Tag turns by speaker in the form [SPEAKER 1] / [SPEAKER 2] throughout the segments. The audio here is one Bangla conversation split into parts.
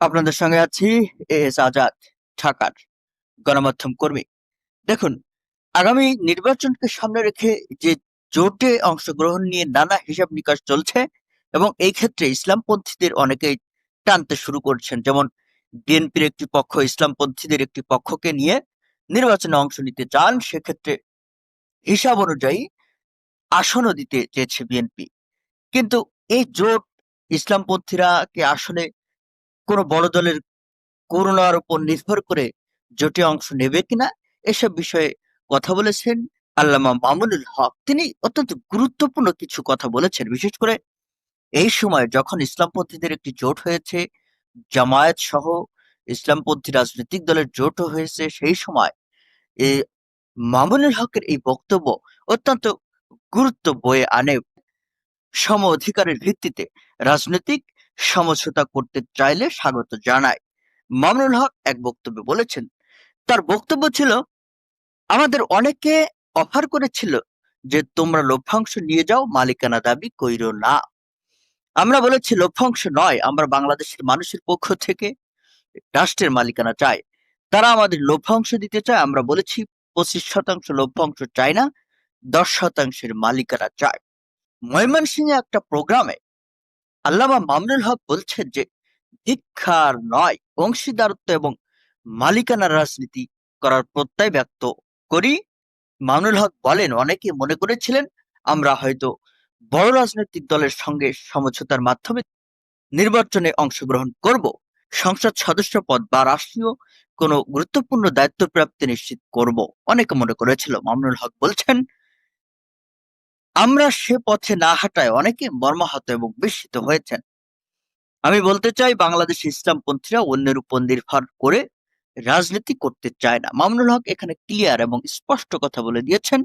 [SPEAKER 1] আপনাদের সঙ্গে আছি এস আজাদ ঢাকার গণমাধ্যম কর্মী। দেখুন, আগামী নির্বাচনকে সামনে রেখে যে জোটে অংশগ্রহণ নিয়ে নানা হিসাব নিকাশ চলছে এবং এই ক্ষেত্রে ইসলামপন্থীদের অনেকেই টানতে শুরু করছেন। যেমন বিএনপির একটি পক্ষ ইসলামপন্থীদের একটি পক্ষকে নিয়ে নির্বাচনে অংশ নিতে চান, সেক্ষেত্রে হিসাব অনুযায়ী আসনও দিতে চেয়েছে বিএনপি। কিন্তু এই জোট ইসলামপন্থীরা কে আসলে কোনো বড় দলের করুণার উপর নির্ভর করে জোটে অংশ নেবে কিনা এসব বিষয়ে কথা বলেছেন আল্লামা মামুনুল হক। তিনি অত্যন্ত গুরুত্বপূর্ণ কিছু কথা বলেছেন। বিশেষ করে এই সময় যখন ইসলামপন্থীদের একটি জোট হয়েছে, জামায়াত সহ ইসলামপন্থী রাজনৈতিক দলের জোটও হয়েছে, সেই সময় এই মামুনুল হকের এই বক্তব্য অত্যন্ত গুরুত্ব বয়ে আনে। সম অধিকারের ভিত্তিতে রাজনৈতিক সমঝোতা করতে চাইলে স্বাগত জানায় মামুনুল হক এক বক্তব্যে বলেছেন, তার বক্তব্য ছিল, আমাদের অনেকে অফার করেছিল যে তোমরা লভ্যাংশ নিয়ে যাও, মালিকানা দাবি কইরো না। আমরা বলেছি, লভ্যাংশ নয়, আমরা বাংলাদেশের মানুষের পক্ষ থেকে রাষ্ট্রের মালিকানা চাই। তারা আমাদের লভ্যাংশ দিতে চায়, আমরা বলেছি, পঁচিশ শতাংশ লভ্যাংশ চাই না, দশ শতাংশের মালিকানা চায়। ময়মনসিংহে একটা প্রোগ্রামে আল্লামা মামুনুল হক বলছেন যে, ভিক্ষার নয়, অংশীদারত্ব এবং মালিকানার রাজনীতি করার প্রত্যয় ব্যক্ত করি। মামুনুল হক বলেন, অনেকে মনে করেছিলেন, আমরা হয়তো বড় রাজনৈতিক দলের সঙ্গে সমঝোতার মাধ্যমে নির্বাচনে অংশগ্রহণ করব। সংসদ সদস্য পদ বা রাষ্ট্রীয় কোনো গুরুত্বপূর্ণ দায়িত্ব প্রাপ্তি নিশ্চিত করব, অনেকে মনে করেছিল। মামুনুল হক বলছেন আমরা সে পথে না হাঁটায় অনেকে মর্মাহত এবং বিস্মিত হয়েছেন। আমি বলতে চাই, বাংলাদেশ ইসলামপন্থীরা অন্যের উপর নির্ভর করে রাজনীতি করতে চায় না। মামুনুল হক এখানে ক্লিয়ার এবং স্পষ্ট কথা বলে দিয়েছেন,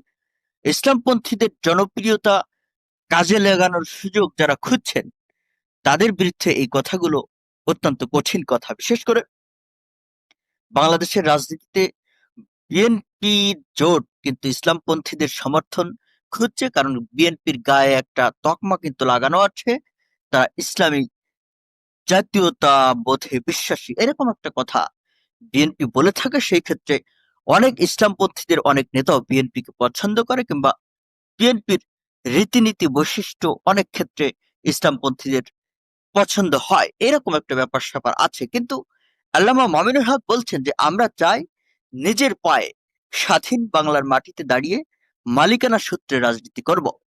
[SPEAKER 1] ইসলামপন্থীদের জনপ্রিয়তা কাজে লাগানোর সুযোগ যারা খুঁজছেন, তাদের বিরুদ্ধে এই কথাগুলো অত্যন্ত কঠিন কথা। বিশেষ করে বাংলাদেশের রাজনীতিতে বিএনপি জোট কিন্তু ইসলামপন্থীদের সমর্থন খুঁজছে কারণ বিএনপির গায়ে একটা তকমা কিন্তু লাগানো আছে। তারা ইসলামী জাতীয়তা বোধে বিশ্বাসী, এরকম একটা কথা বিএনপি বলে থাকে। সেই ক্ষেত্রে অনেক ইসলামপন্থীদের অনেক নেতাও বিএনপিকে পছন্দ করে কিংবা বিএনপির রীতিনীতি বৈশিষ্ট্য অনেক ক্ষেত্রে ইসলামপন্থীদের পছন্দ হয়। এরকম একটা ব্যাপার স্যাপার আছে। কিন্তু আল্লামা মামিনুল হক বলছেন যে, আমরা চাই নিজের পায়ে স্বাধীন বাংলার মাটিতে দাঁড়িয়ে মালিকানা সূত্রে রাজনীতি করব।